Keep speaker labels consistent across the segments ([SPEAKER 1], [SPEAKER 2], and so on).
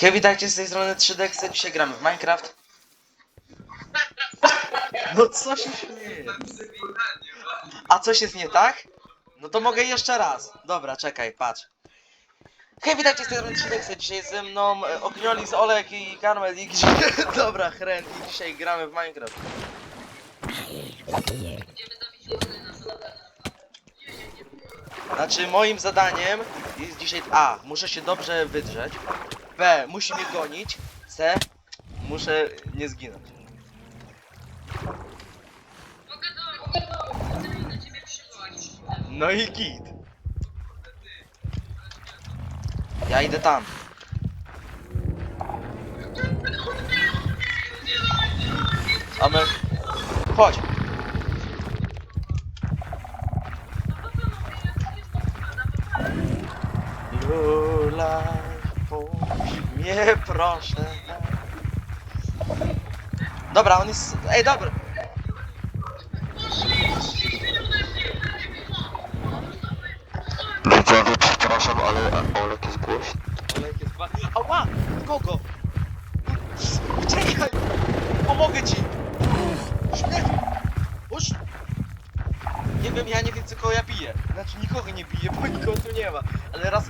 [SPEAKER 1] Hej, witajcie z tej strony 3DX, dzisiaj gramy w Minecraft. No co się śmieje? A coś jest nie tak? No to mogę jeszcze raz. Dobra, czekaj, patrz. Hej, witajcie z tej strony 3DX, dzisiaj ze mną e, Ogniolis, Olek i Karmel i Dobra, Hren i dzisiaj gramy w Minecraft. Znaczy moim zadaniem jest dzisiaj A. Muszę się dobrze wydrzeć. B. Musi mnie gonić. C. Muszę nie zginąć.
[SPEAKER 2] Mogę do, mogę do, chcę do ciebie przywołać.
[SPEAKER 1] No i git. Ja idę tam. Amen. Chodź. Lulaj, mnie proszę. Dobra, on jest... Ej, dobra.
[SPEAKER 3] Widzowie, przepraszam, ale Olek jest głośny.
[SPEAKER 1] Olek jest ba... Ała! Kogo? Uciekaj! Pomogę ci! Śmiech! Uż! Nie wiem, ja nie wiem, co kogo ja biję. Znaczy, nikogo nie biję, bo nikogo tu nie ma. Ale raz...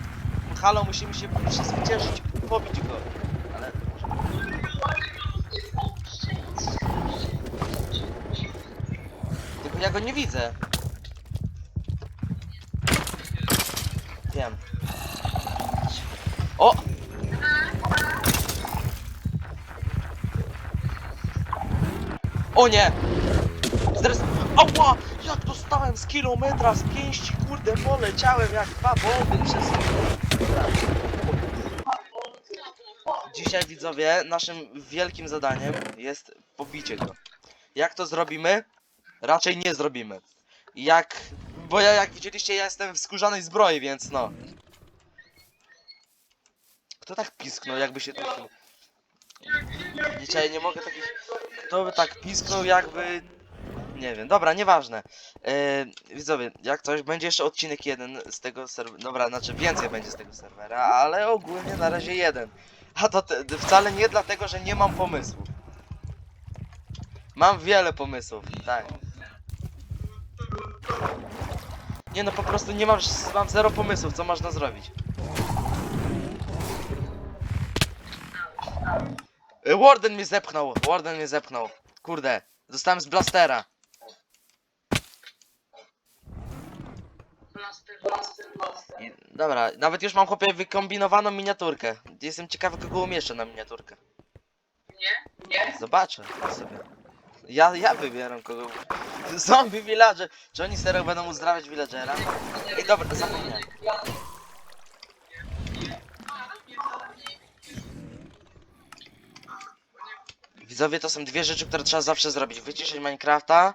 [SPEAKER 1] Halo, musimy się i pobić go. Ale... Tylko ja go nie widzę. Wiem. O! O nie! Stres... Ała! Jak dostałem z kilometra z pięści, kurde, poleciałem jak dwa bomby przez... Dzisiaj widzowie, naszym wielkim zadaniem jest pobicie go. Jak to zrobimy? Raczej nie zrobimy. Jak... Bo ja, jak widzieliście, ja jestem w skórzanej zbroi, więc no. Kto tak pisknął, jakby się. Dzisiaj nie mogę takich... Kto by tak pisknął, jakby... Nie wiem, dobra, nieważne. Yy, widzowie, jak coś, będzie jeszcze odcinek jeden z tego serwera. Dobra, znaczy więcej będzie z tego serwera, ale ogólnie na razie jeden. A to wcale nie dlatego, że nie mam pomysłu. Mam wiele pomysłów, tak. Nie no, po prostu nie mam, mam zero pomysłów, co można zrobić. Y, Warden mnie zepchnął, Warden mnie zepchnął. Kurde, dostałem z blastera.
[SPEAKER 2] Blaster, blaster, blaster.
[SPEAKER 1] I, dobra, nawet już mam chłopie wykombinowaną miniaturkę. Jestem ciekawy kogo umieszczę na miniaturkę.
[SPEAKER 2] Nie? Nie?
[SPEAKER 1] Zobaczę sobie. Ja, ja wybieram kogo. Zombie villager. Czy oni serio będą uzdrawiać villagera? I dobra, zapomniałem. Widzowie, to są dwie rzeczy, które trzeba zawsze zrobić. Wyciszyć Minecrafta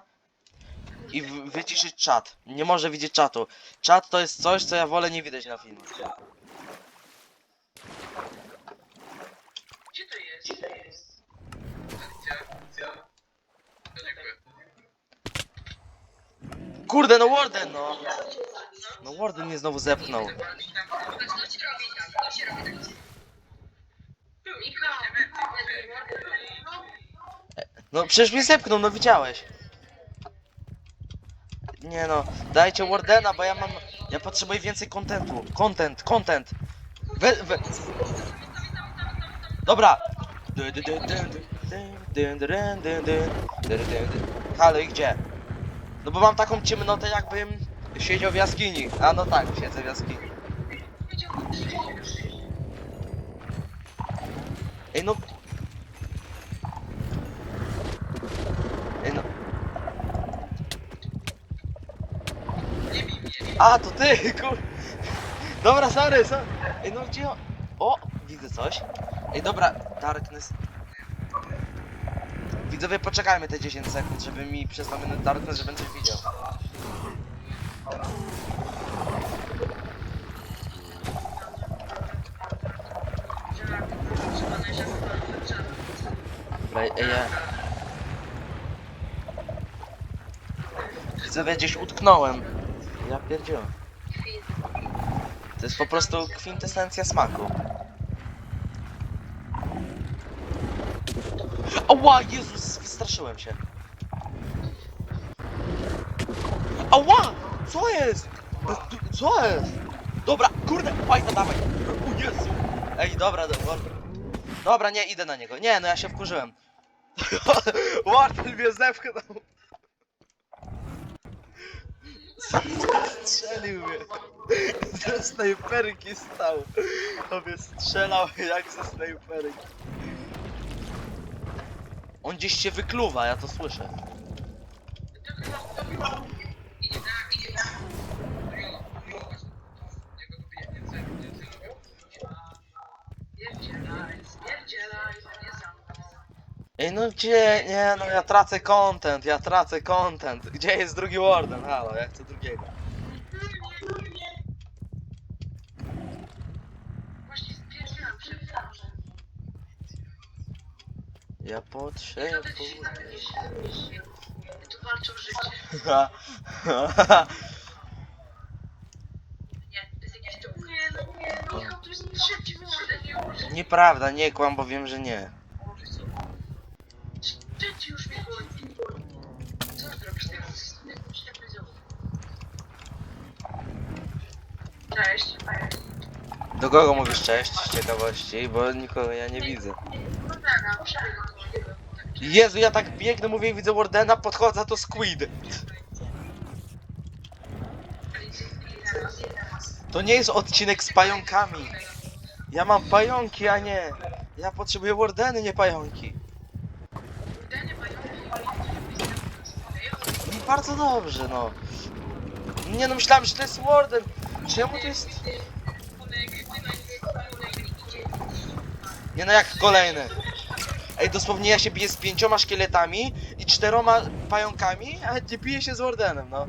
[SPEAKER 1] i wyciszyć czat. Nie może widzieć czatu. Czat to jest coś, co ja wolę nie widać na filmie.
[SPEAKER 2] Gdzie to jest? Gdzie to jest?
[SPEAKER 1] Kurde, no Warden, no! No Warden mnie znowu zepchnął. No przecież mnie zepchnął, no widziałeś. Nie no, dajcie Wardena, bo ja mam... Ja potrzebuję więcej kontentu. Content, content. We, we... Dobra. Halo, i gdzie? No bo mam taką ciemnotę, jakbym siedział w jaskini. A no tak, siedzę w jaskini. Ej no, A, to ty, kur... Dobra, sorry, sorry. Ej, no gdzie. O, widzę coś. Ej, dobra, Darkness. Widzowie, poczekajmy te 10 sekund, żeby mi przez dwa minuty Darkness, żebym coś widział. Dobra, ej, ja... Widzowie, gdzieś utknąłem. Ja pierdzielę. To jest po prostu kwintesencja smaku. Ała, Jezus, wystraszyłem się. Ała! Co jest? Co jest? Dobra, kurde, fajna, dawaj. O Jezu. Ej, dobra, dobra. Dobra, nie, idę na niego. Nie, no ja się wkurzyłem. Wartel mnie zepchnął. Strzelił mnie. Ze snajperki stał. Tobie strzelał jak ze snajperki. On gdzieś się wykluwa, ja to słyszę. Ej, no gdzie? Nie, no ja tracę content, ja tracę content. Gdzie jest drugi Warden? Halo, ja chcę drugiego. Ja potrzebuję.
[SPEAKER 2] tak nie Tu walczą życie. Nie, to jest. Nie, no nie, no Michał, to jest trzeci już.
[SPEAKER 1] Nieprawda, nie kłam, bo wiem, że nie.
[SPEAKER 2] Trzeci już mnie goni. Co zrobisz teraz? Cześć.
[SPEAKER 1] Do kogo mówisz cześć z ciekawości, bo nikogo ja nie widzę.
[SPEAKER 2] No tak, a
[SPEAKER 1] Jezu, ja tak biegnę, mówię widzę Wardena, podchodzę, to Squid. To nie jest odcinek z pająkami. Ja mam pająki, a nie. Ja potrzebuję Wardeny, nie pająki. I bardzo dobrze, no. Nie no, myślałem, że to jest Warden. Czemu to jest... Nie no, jak kolejne. Ej, dosłownie ja się biję z pięcioma szkieletami i czteroma pająkami, a nie biję się z Wardenem, no.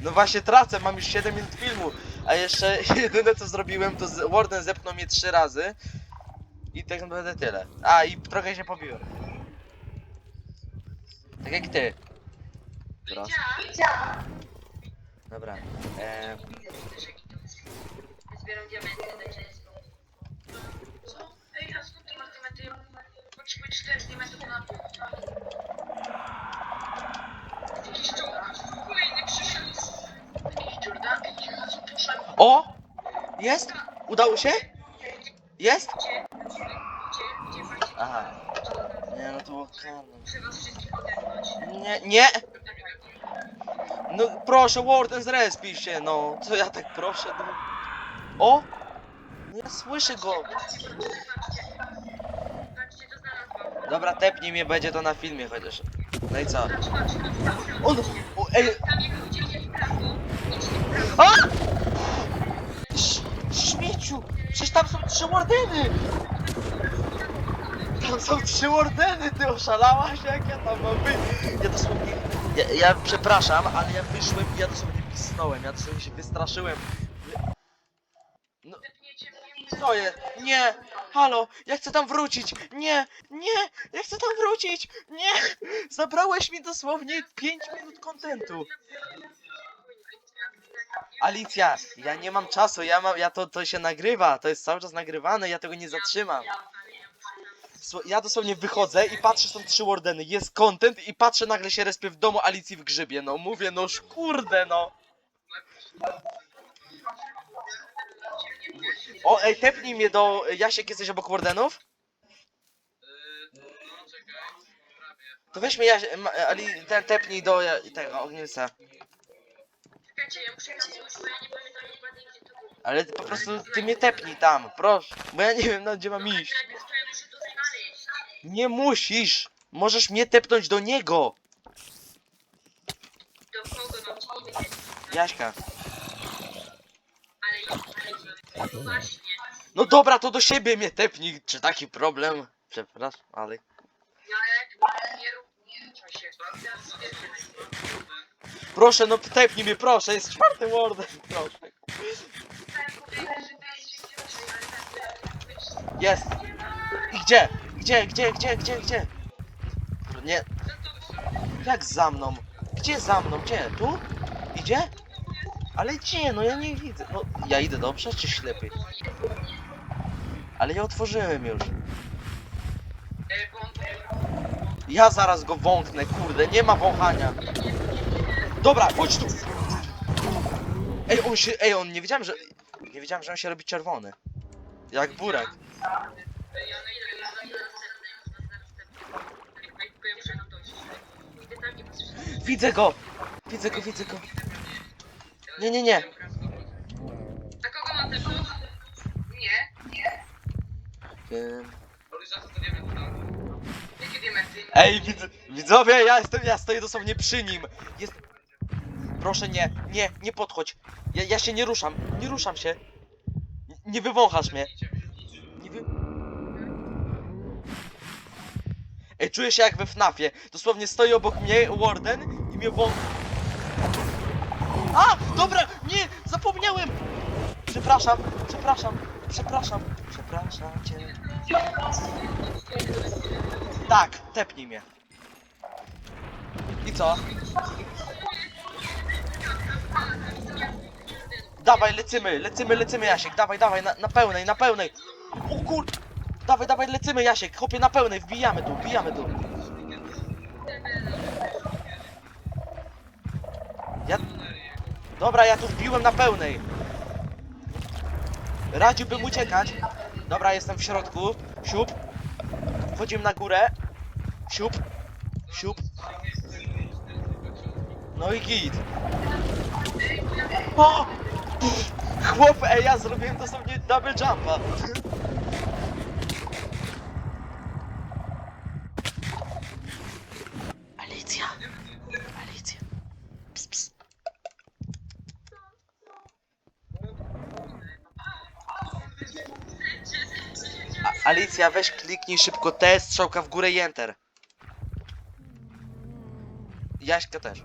[SPEAKER 1] No właśnie tracę, mam już 7 minut filmu, a jeszcze jedyne co zrobiłem to z- Warden zepchnął mnie 3 razy i tak naprawdę tyle. A i trochę się pobiłem. Tak jak ty. Teraz. Dobra. Eee,
[SPEAKER 2] Zbieram diamenty, 4 metrów na
[SPEAKER 1] O! Jest? Udało się? Jest? Aha. Nie, no to było karne. Nie, nie! No proszę, Warden, zrespij się, no. Co ja tak proszę, no. O! Nie słyszę go. Dobra, tepnij mnie, będzie to na filmie chociaż. No i co? On, o, ej, a! Sz, śmieciu! Przecież tam są trzy Wardeny! Tam są trzy Wardeny, ty oszalałaś? Jak ja tam mam być? Ja dosłownie... Ja, ja przepraszam, ale ja wyszłem i ja dosłownie pisnąłem, ja dosłownie się wystraszyłem. No. Co jest? Nie! Halo! Ja chcę tam wrócić! Nie! Nie! Ja chcę tam wrócić! Nie! Zabrałeś mi dosłownie 5 minut kontentu! Alicja, ja nie mam czasu, ja mam, ja to, to się nagrywa, to jest cały czas nagrywane, ja tego nie zatrzymam. Ja dosłownie wychodzę i patrzę, są trzy wardeny, jest content i patrzę, nagle się respię w domu Alicji w grzybie, no mówię, no kurde, no. O, ej, tepnij mnie do... Jasiek, jesteś obok wardenów? To weź mnie, Jaś... ma- Ali, ten tepnij do ja- tego ogniska.
[SPEAKER 2] Czekajcie, ja muszę pójść, bo ja nie pamiętam dokładnie gdzie to było.
[SPEAKER 1] Ale po prostu ty mnie tepnij tam, proszę, bo ja nie wiem, no, gdzie mam iść.
[SPEAKER 2] najpierw to ja muszę to znaleźć.
[SPEAKER 1] Nie musisz! Możesz mnie tepnąć do niego!
[SPEAKER 2] Do kogo mam ci powiedzieć?
[SPEAKER 1] Jaśka. No dobra, to do siebie mnie tepnij, czy taki problem? Przepraszam, ale...
[SPEAKER 2] Nie się.
[SPEAKER 1] Proszę, no tepnij mnie, proszę, jest czwarty warden, proszę.
[SPEAKER 2] Jest!
[SPEAKER 1] I gdzie? Gdzie, gdzie, gdzie, gdzie, gdzie? Nie, jak za mną? Gdzie za mną? Gdzie? Tu? Idzie? Ale gdzie? No ja nie widzę. No, ja idę dobrze, czy ślepy? Ale ja otworzyłem już. Ja zaraz go wąknę, kurde, nie ma wąchania. Dobra, chodź tu. Ej, on się, ej, on nie wiedziałem, że, nie wiedziałem, że on się robi czerwony. Jak
[SPEAKER 2] patrzę.
[SPEAKER 1] Widzę go, widzę go, widzę go. Nie, nie, nie.
[SPEAKER 2] A kogo ma też? Nie. Nie.
[SPEAKER 1] Em,
[SPEAKER 2] Jakie diamenty?
[SPEAKER 1] Ej, widz, widzowie, ja jestem, ja stoję dosłownie przy nim. Jest... Proszę nie, nie, nie podchodź. Ja, ja się nie ruszam, nie ruszam się. Nie, nie wywąchasz mnie. Nie wy... Ej, czuję się jak we FNAFie. Dosłownie stoi obok mnie Warden i mnie wącha. A! Dobra! Nie! Zapomniałem! Przepraszam, przepraszam, przepraszam, przepraszam cię. Tak, tepnij mnie. I co? Dawaj, lecimy, lecimy, lecimy, Jasiek, dawaj, dawaj, na, na pełnej, na pełnej. O kur... Dawaj, dawaj, lecimy, Jasiek, chłopie, na pełnej, wbijamy tu, wbijamy tu. Dobra, ja tu wbiłem na pełnej. Radziłbym uciekać. Dobra, jestem w środku. Siup. Wchodzimy na górę. Siup. Siup. No i git. O! Chłop, ej, ja zrobiłem dosłownie double jumpa. Alicja. Alicja. Ps, ps. A, Alicja, weź kliknij szybko T, strzałka w górę i enter. Jaśka też.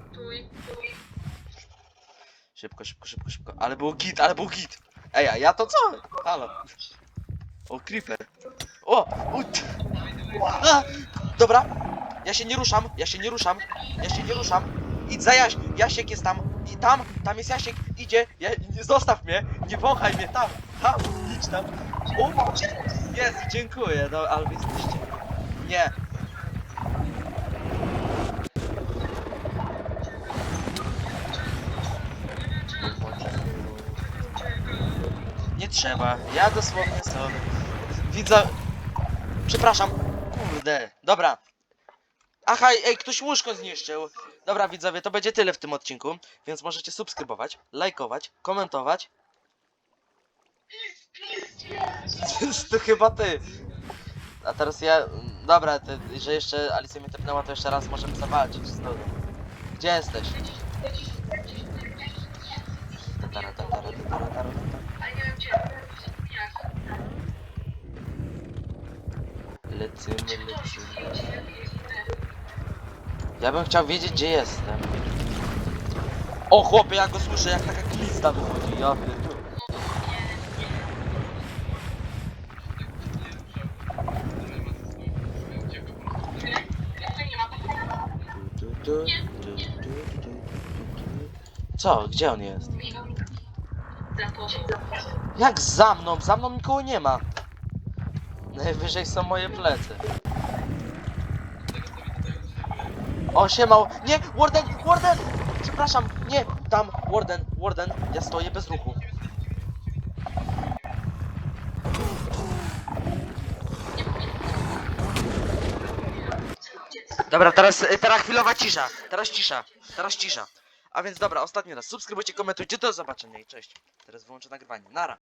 [SPEAKER 1] Szybko, szybko, szybko, szybko. Ale był git, ale był git. Ej, a ja to co? Halo. O, creeper. O! U, t- a, dobra. Ja się nie ruszam, ja się nie ruszam, ja się nie ruszam. Idź za Jaś, Jasiek jest tam. I tam, tam jest Jasiek, idzie. Ja, nie, zostaw mnie, nie wąchaj mnie, tam, tam, idź tam. O, jest, dziękuję, no, ale wy jesteście. Nie. Nie trzeba, ja dosłownie sobie. Widzę. Przepraszam. Kurde. Dobra. Aha, ej, ktoś łóżko zniszczył. Dobra, widzowie, to będzie tyle w tym odcinku, więc możecie subskrybować, lajkować, komentować. to chyba ty. A teraz ja. Dobra, ty, że jeszcze Alicja mnie tepnęła, to jeszcze raz możemy zawalczyć z. Gdzie jesteś? Tatara, tatara, tatara, tatara. Lecimy, lecimy. Ja bym chciał wiedzieć, gdzie jestem. O chłopie, ja go słyszę, jak taka glista wychodzi, ja. Co? Gdzie on jest? Jak za mną? Za mną nikogo nie ma. Najwyżej są moje plecy. O, siemał. Nie! Warden! Warden! Przepraszam, nie! Tam, Warden, Warden. Ja stoję bez ruchu. Dobra, teraz, teraz chwilowa cisza. Teraz cisza. Teraz cisza. A więc dobra, ostatni raz. Subskrybujcie, komentujcie. Do zobaczenia i cześć. Teraz wyłączę nagrywanie. Nara.